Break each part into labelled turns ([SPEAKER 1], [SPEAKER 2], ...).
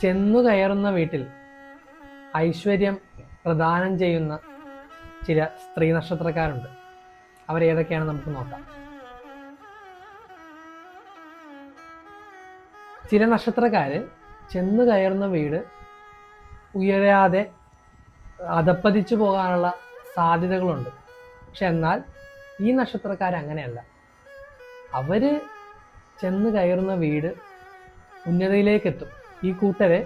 [SPEAKER 1] ചെന്നു കയറുന്ന വീട്ടിൽ ഐശ്വര്യം പ്രദാനം ചെയ്യുന്ന ചില സ്ത്രീ നക്ഷത്രക്കാരുണ്ട്. അവരേതൊക്കെയാണ് നമുക്ക് നോക്കാം. ചില നക്ഷത്രക്കാര് ചെന്നു കയറുന്ന വീട് ഉയരാതെ അധപ്പതിച്ചു പോകാനുള്ള സാധ്യതകളുണ്ട്. പക്ഷെ എന്നാൽ ഈ നക്ഷത്രക്കാർ അങ്ങനെയല്ല. അവർ ചെന്ന് കയറുന്ന വീട് ഉന്നതിയിലേക്ക് എത്തും ഈ കൂട്ടരെ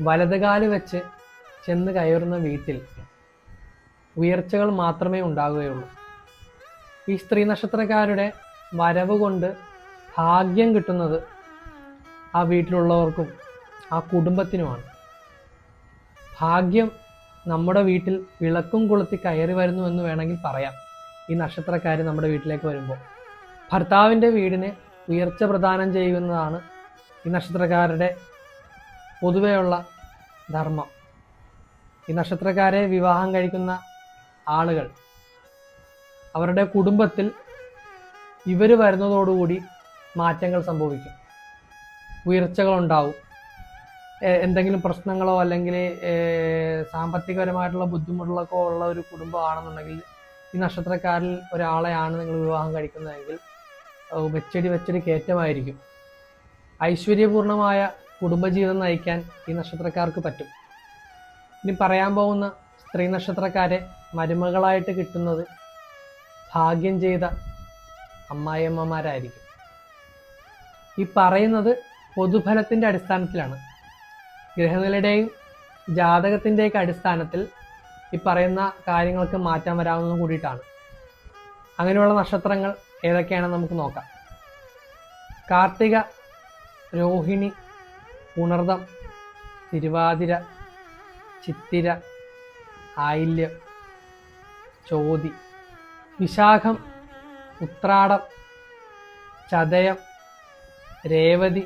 [SPEAKER 1] വലതുകാൽ വെച്ച് ചെന്ന് കയറുന്ന വീട്ടിൽ ഉയർച്ചകൾ മാത്രമേ ഉണ്ടാകുകയുള്ളൂ. ഈ സ്ത്രീ നക്ഷത്രക്കാരുടെ വരവ് കൊണ്ട് ഭാഗ്യം കിട്ടുന്നത് ആ വീട്ടിലുള്ളവർക്കും ആ കുടുംബത്തിനുമാണ്. ഭാഗ്യം നമ്മുടെ വീട്ടിൽ വിളക്കും കൊളുത്തി കയറി വരുന്നു എന്ന് വേണമെങ്കിൽ പറയാം. ഈ നക്ഷത്രക്കാർ നമ്മുടെ വീട്ടിലേക്ക് വരുമ്പോൾ. ഭർത്താവിന്റെ വീടിനെ ഉയർച്ച പ്രദാനം ചെയ്യുന്നതാണ് ഈ നക്ഷത്രക്കാരുടെ പൊതുവെയുള്ള ധർമ്മം. ഈ നക്ഷത്രക്കാരെ വിവാഹം കഴിക്കുന്ന ആളുകൾ അവരുടെ കുടുംബത്തിൽ ഇവർ വരുന്നതോടുകൂടി മാറ്റങ്ങൾ സംഭവിക്കും. ഉയർച്ചകളുണ്ടാവും. എന്തെങ്കിലും പ്രശ്നങ്ങളോ അല്ലെങ്കിൽ സാമ്പത്തികപരമായിട്ടുള്ള ബുദ്ധിമുട്ടുകളൊക്കെ ഉള്ള ഒരു കുടുംബമാണെന്നുണ്ടെങ്കിൽ ഈ നക്ഷത്രക്കാരിൽ ഒരാളെയാണ് നിങ്ങൾ വിവാഹം കഴിക്കുന്നതെങ്കിൽ വെച്ചടി വെച്ചടി കയറ്റമായിരിക്കും. ഐശ്വര്യപൂർണമായ കുടുംബജീവിതം നയിക്കാൻ ഈ നക്ഷത്രക്കാർക്ക് പറ്റും. ഇനി പറയാൻ പോകുന്ന സ്ത്രീ നക്ഷത്രക്കാരെ മരുമകളായിട്ട് കിട്ടുന്നത് ഭാഗ്യം ചെയ്ത അമ്മായിയമ്മമാരായിരിക്കും. ഈ പറയുന്നത് പൊതുഫലത്തിന്റെ അടിസ്ഥാനത്തിലാണ്. ഗ്രഹനിലയുടെയും ജാതകത്തിന്റെയൊക്കെ അടിസ്ഥാനത്തിൽ ഈ പറയുന്ന കാര്യങ്ങൾക്ക് മാറ്റം വരാവുന്നതും കൂടിയിട്ടാണ്. അങ്ങനെയുള്ള നക്ഷത്രങ്ങൾ ഏതൊക്കെയാണെന്ന് നമുക്ക് നോക്കാം. കാർത്തിക രോഹിണി ഉണർദം തിരുവാതിര ചിത്തിര ആയില്യം ചോതി വിശാഖം ഉത്രാടം ചതയം രേവതി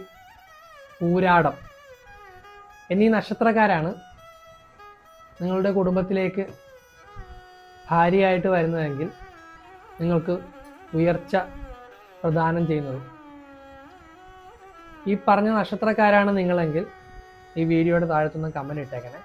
[SPEAKER 1] പൂരാടം എന്നീ നക്ഷത്രക്കാരാണ് നിങ്ങളുടെ കുടുംബത്തിലേക്ക് ഭാര്യയായിട്ട് വരുന്നതെങ്കിൽ നിങ്ങൾക്ക് ഉയർച്ച പ്രദാനം ചെയ്യുന്നത്. ഈ പറഞ്ഞ നക്ഷത്രക്കാരാണ് നിങ്ങളെങ്കിൽ ഈ വീഡിയോയുടെ താഴത്തുനിന്ന് കമന്റ് ഇട്ടേക്കണേ.